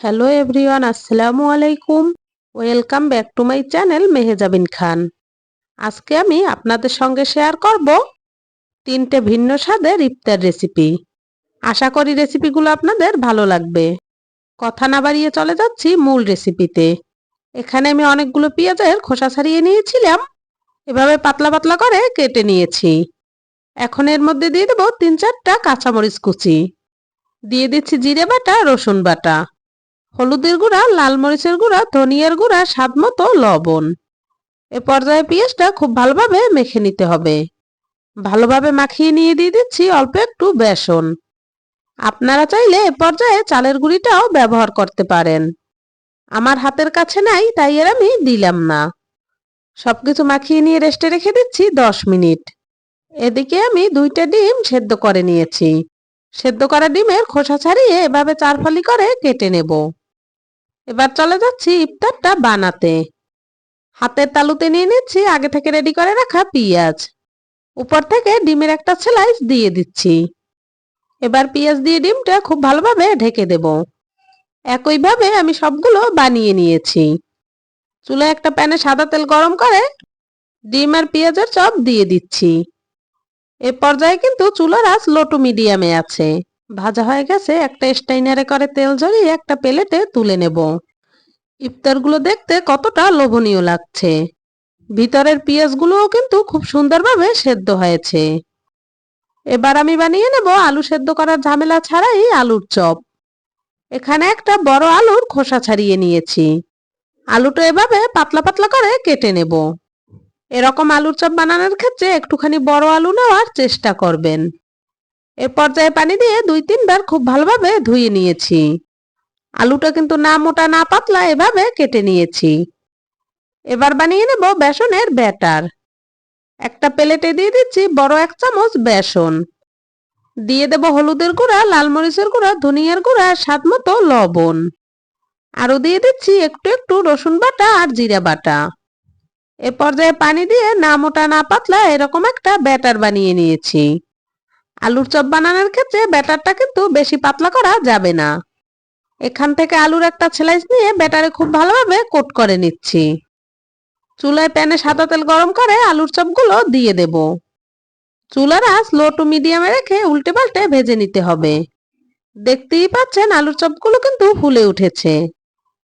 Hello everyone আসসালামু আলাইকুম welcome back to my channel Mehjabin Khan আজকে আমি আপনাদের সঙ্গে শেয়ার করব তিনটে ভিন্ন স্বাদের ইফতার রেসিপি আশা করি রেসিপিগুলো আপনাদের ভালো লাগবে। কথা না বাড়িয়ে চলে যাচ্ছি মূল রেসিপিতে এখানে আমি অনেকগুলো পেঁয়াজের খোসা ছাড়িয়ে নিয়েছিলাম। এভাবে পাতলা পাতলা করে কেটে নিয়েছি। এখন এর মধ্যে দিয়ে দেবো তিন চারটা কাঁচামরিচ কুচি। দিয়ে দিচ্ছি জিরে বাটা, রসুন বাটা। হলুদের গুঁড়া, লাল মরিচের গুঁড়া, ধনিয়ার গুঁড়া, স্বাদ মতো লবণ। এ পর্যায়ে পেঁয়াজটা খুব ভালোভাবে মেখে নিতে হবে। ভালোভাবে মাখিয়ে নিয়ে দিয়ে দিচ্ছি অল্প একটু বেসন। আপনারা চাইলে এ পর্যায়ে চালের গুঁড়িটাও ব্যবহার করতে পারেন। আমার হাতের কাছে নাই, তাই এর আমি দিলাম না। সবকিছু মাখিয়ে নিয়ে রেস্টে রেখে দিচ্ছি দশ মিনিট। এদিকে আমি দুইটা ডিম সেদ্ধ করে নিয়েছি। সেদ্ধ করা ডিমের খোসা ছাড়িয়ে এভাবে চার ফালি করে কেটে নেব। এবার চলে যাচ্ছি ইফতারটা বানাতে। হাতের তালুতে নিয়ে নিচ্ছি, আগে থেকে রেডি করে রাখা পেঁয়াজ। উপর থেকে ডিমের একটা স্লাইস দিয়ে দিচ্ছি। এবার পেঁয়াজ দিয়ে ডিমটা খুব ভালোভাবে ঢেকে দেব। একইভাবে আমি সবগুলো বানিয়ে নিয়েছি। চুলায় একটা প্যানে সাদা তেল গরম করে ডিম আর পেঁয়াজের চপ দিয়ে দিচ্ছি। এ পর্যায়ে কিন্তু চুলার আঁচ লো টু মিডিয়ামে আছে। ভাজা হয়ে গেছে, একটা স্টাইনারে করে তেল ঝরিয়ে একটা প্লেটে তুলে নেব। ইফতারগুলো দেখতে কতটা লোভনীয় লাগছে। ভিতরের পেঁয়াজগুলোও কিন্তু খুব সুন্দরভাবে সেদ্ধ হয়েছে। এবার আমি বানিয়ে নেব আলু সেদ্ধ করার ঝামেলা ছাড়াই আলুর চপ। এখানে একটা বড় আলুর খোসা ছাড়িয়ে নিয়েছি। আলুটা এভাবে পাতলা পাতলা করে কেটে নেব। এরকম আলুর চপ বানানোর ক্ষেত্রে একটুখানি বড় আলু নেওয়ার চেষ্টা করবেন। এ পর্যায়ে পানি দিয়ে দুই তিনবার খুব ভালোভাবে ধুয়ে নিয়েছি। আলুটা কিন্তু না মোটা, না পাতলা, এভাবে কেটে নিয়েছি। এবার বানিয়ে নেব বেসনের ব্যাটার। একটা প্লেটে দিয়ে দিচ্ছি বড় এক চামচ বেসন। দিয়ে দেব হলুদের গুঁড়া, লাল মরিচের গুঁড়া, ধনিয়ার গুঁড়া, স্বাদ মতো লবণ। আরও দিয়ে দিচ্ছি একটু একটু রসুন বাটা আর জিরা বাটা। এ পর্যায়ে পানি দিয়ে না মোটা, না পাতলা এরকম একটা ব্যাটার বানিয়ে নিয়েছি। আলুর চপ বানানোর ক্ষেত্রে ব্যাটারটা কিন্তু বেশি পাতলা করা যাবে না। এখান থেকে আলুর একটা স্লাইস নিয়ে ব্যাটারে খুব ভালোভাবে কোট করে নিচ্ছি। চুলায় প্যানে সাদা তেল গরম করে আলুর চপগুলো দিয়ে দেব। চুলার আঁচ লো টু মিডিয়ামে রেখে উল্টে পাল্টে ভেজে নিতে হবে। দেখতেই পাচ্ছেন আলুর চপগুলো কিন্তু ফুলে উঠেছে।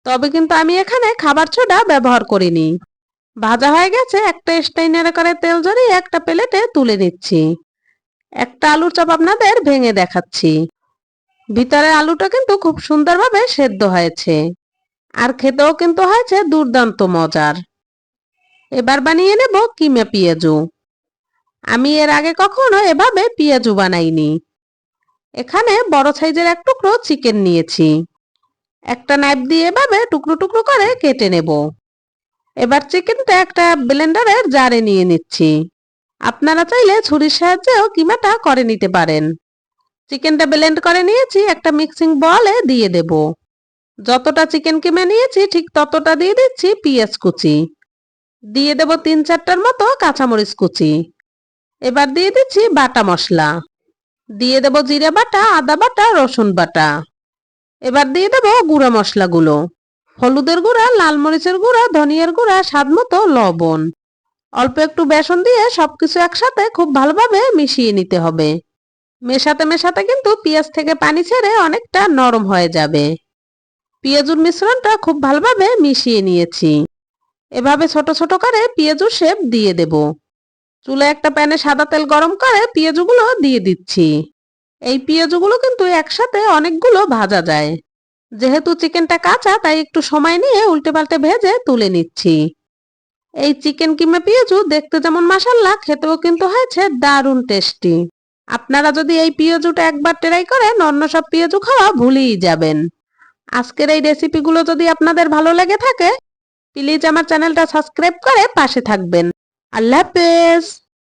তবে কিন্তু আমি এখানে খাবার ছোডা ব্যবহার করিনি। ভাজা হয়ে গেছে, একটা স্টাইনারে করে তেল জড়িয়ে একটা প্লেটে তুলে নিচ্ছি। একটা আলুর চপ আপনাদের ভেঙে দেখাচ্ছি। ভিতরে আলুটা কিন্তু খুব সুন্দরভাবে সেদ্ধ হয়েছে। আর খেতেও কিন্তু হয়েছে দুর্দান্ত মজার। এবার বানিয়ে নেব কিমা পেঁয়াজু। আমি এর আগে কখনো এভাবে পেঁয়াজু বানাইনি। এখানে বড় সাইজের এক টুকরো চিকেন নিয়েছি। একটা নাইফ দিয়ে এভাবে টুকরো টুকরো করে কেটে নেব। এবার চিকেনটা একটা ব্লেন্ডারের জারে নিয়ে নিচ্ছি। আপনারা চাইলে ছুরির সাহায্যেও কিমাটা করে নিতে পারেন। চিকেনটা ব্লেন্ড করে নিয়েছি, একটা মিক্সিং বলে দিয়ে দেব। যতটা চিকেন কিমে নিয়েছি, ঠিক ততটা দিয়ে দিচ্ছি পিঁয়াজ কুচি। দিয়ে দেব তিন চারটার মতো কাঁচামরিচ কুচি। এবার দিয়ে দিচ্ছি বাটা মশলা। দিয়ে দেব জিরে বাটা, আদা বাটা, রসুন বাটা। এবার দিয়ে দেব গুঁড়া মশলাগুলো। হলুদের গুঁড়া, লাল মরিচের গুঁড়া, ধনিয়ার গুঁড়া, স্বাদ মতো লবণ। অল্প একটু বেসন দিয়ে সবকিছু একসাথে খুব ভালোভাবে মিশিয়ে নিতে হবে। মেশাতে মেশাতে কিন্তু পেঁয়াজ থেকে পানি ছেড়ে অনেকটা নরম হয়ে যাবে। পেঁয়াজুর মিশ্রণটা খুব ভালোভাবে মিশিয়ে নিয়েছি। এভাবে ছোট ছোট করে পেঁয়াজুর শেপ দিয়ে দেব। চুলে একটা প্যানে সাদা তেল গরম করে পেঁয়াজুগুলো দিয়ে দিচ্ছি। এই পেঁয়াজুগুলো কিন্তু একসাথে অনেকগুলো ভাজা যায়। যেহেতু চিকেনটা কাঁচা, তাই একটু সময় নিয়ে উল্টে পাল্টে ভেজে তুলে নিচ্ছি। এই চিকেন কিমা পেঁয়াজু দেখতে যেমন মাসাল্লা খেতেও কিন্তু হয়েছে দারুণ টেস্টি। আপনারা যদি এই পেঁয়াজুটা একবার ট্রাই করেন, অন্য সব পেঁয়াজু খাওয়া ভুলেই যাবেন। আজকের এই রেসিপিগুলো যদি আপনাদের ভালো লেগে থাকে প্লিজ আমার চ্যানেলটা সাবস্ক্রাইব করে পাশে থাকবেন। আল্লাহ হাফেজ!